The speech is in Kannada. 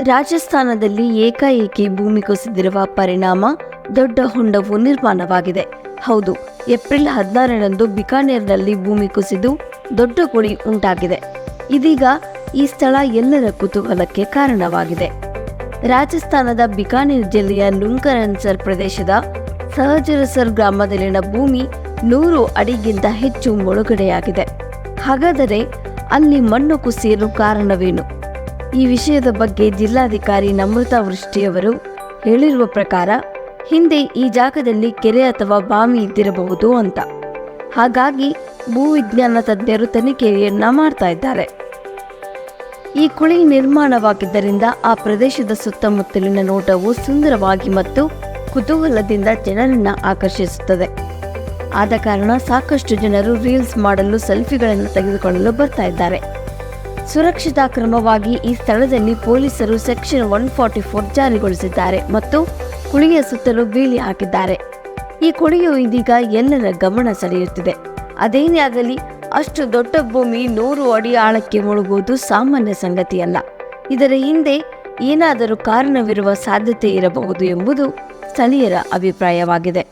ರಾಜಸ್ಥಾನದಲ್ಲಿ ಏಕಾಏಕಿ ಭೂಮಿ ಕುಸಿದಿರುವ ಪರಿಣಾಮ ದೊಡ್ಡ ಹೊಂಡವು ನಿರ್ಮಾಣವಾಗಿದೆ. ಹೌದು, ಏಪ್ರಿಲ್ ಹದಿನಾರರಂದು ಬಿಕಾನೇರ್ನಲ್ಲಿ ಭೂಮಿ ಕುಸಿದು ದೊಡ್ಡ ಗುಡಿ ಉಂಟಾಗಿದೆ. ಇದೀಗ ಈ ಸ್ಥಳ ಎಲ್ಲರ ಕುತೂಹಲಕ್ಕೆ ಕಾರಣವಾಗಿದೆ. ರಾಜಸ್ಥಾನದ ಬಿಕಾನೇರ್ ಜಿಲ್ಲೆಯ ನುಂಕರನ್ಸರ್ ಪ್ರದೇಶದ ಸಹಜರಸರ್ ಗ್ರಾಮದಲ್ಲಿನ ಭೂಮಿ ನೂರು ಅಡಿಗಿಂತ ಹೆಚ್ಚು ಮುಳುಗಡೆಯಾಗಿದೆ. ಹಾಗಾದರೆ ಅಲ್ಲಿ ಮಣ್ಣು ಕುಸಿಯಲು ಕಾರಣವೇನು? ಈ ವಿಷಯದ ಬಗ್ಗೆ ಜಿಲ್ಲಾಧಿಕಾರಿ ನಮೃತಾ ವೃಷ್ಟಿಯವರು ಹೇಳಿರುವ ಪ್ರಕಾರ, ಹಿಂದೆ ಈ ಜಾಗದಲ್ಲಿ ಕೆರೆ ಅಥವಾ ಬಾವಿ ಇದ್ದಿರಬಹುದು ಅಂತ. ಹಾಗಾಗಿ ಭೂವಿಜ್ಞಾನ ತಜ್ಞರು ತನಿಖೆಯನ್ನ ಮಾಡ್ತಾ ಇದ್ದಾರೆ. ಈ ಕುಳಿ ನಿರ್ಮಾಣವಾಗಿದ್ದರಿಂದ ಆ ಪ್ರದೇಶದ ಸುತ್ತಮುತ್ತಲಿನ ನೋಟವು ಸುಂದರವಾಗಿ ಮತ್ತು ಕುತೂಹಲದಿಂದ ಜನರನ್ನ ಆಕರ್ಷಿಸುತ್ತದೆ. ಆದ ಕಾರಣ ಸಾಕಷ್ಟು ಜನರು ರೀಲ್ಸ್ ಮಾಡಲು ಸೆಲ್ಫಿಗಳನ್ನು ತೆಗೆದುಕೊಳ್ಳಲು ಬರ್ತಾ ಇದ್ದಾರೆ. ಸುರಕ್ಷತಾ ಕ್ರಮವಾಗಿ ಈ ಸ್ಥಳದಲ್ಲಿ ಪೊಲೀಸರು ಸೆಕ್ಷನ್ ಒನ್ ಫಾರ್ಟಿ ಫೋರ್ ಜಾರಿಗೊಳಿಸಿದ್ದಾರೆ ಮತ್ತು ಕುಳಿಯ ಸುತ್ತಲೂ ಬೀಳಿ ಹಾಕಿದ್ದಾರೆ. ಈ ಕುಳಿಯು ಇದೀಗ ಎಲ್ಲರ ಗಮನ ಸೆಳೆಯುತ್ತಿದೆ. ಅದೇನೇ ಆಗಲಿ ಅಷ್ಟು ದೊಡ್ಡ ಭೂಮಿ ನೂರು ಅಡಿ ಆಳಕ್ಕೆ ಮುಳುಗುವುದು ಸಾಮಾನ್ಯ ಸಂಗತಿಯಲ್ಲ. ಇದರ ಹಿಂದೆ ಏನಾದರೂ ಕಾರಣವಿರುವ ಸಾಧ್ಯತೆ ಇರಬಹುದು ಎಂಬುದು ಸ್ಥಳೀಯರ ಅಭಿಪ್ರಾಯವಾಗಿದೆ.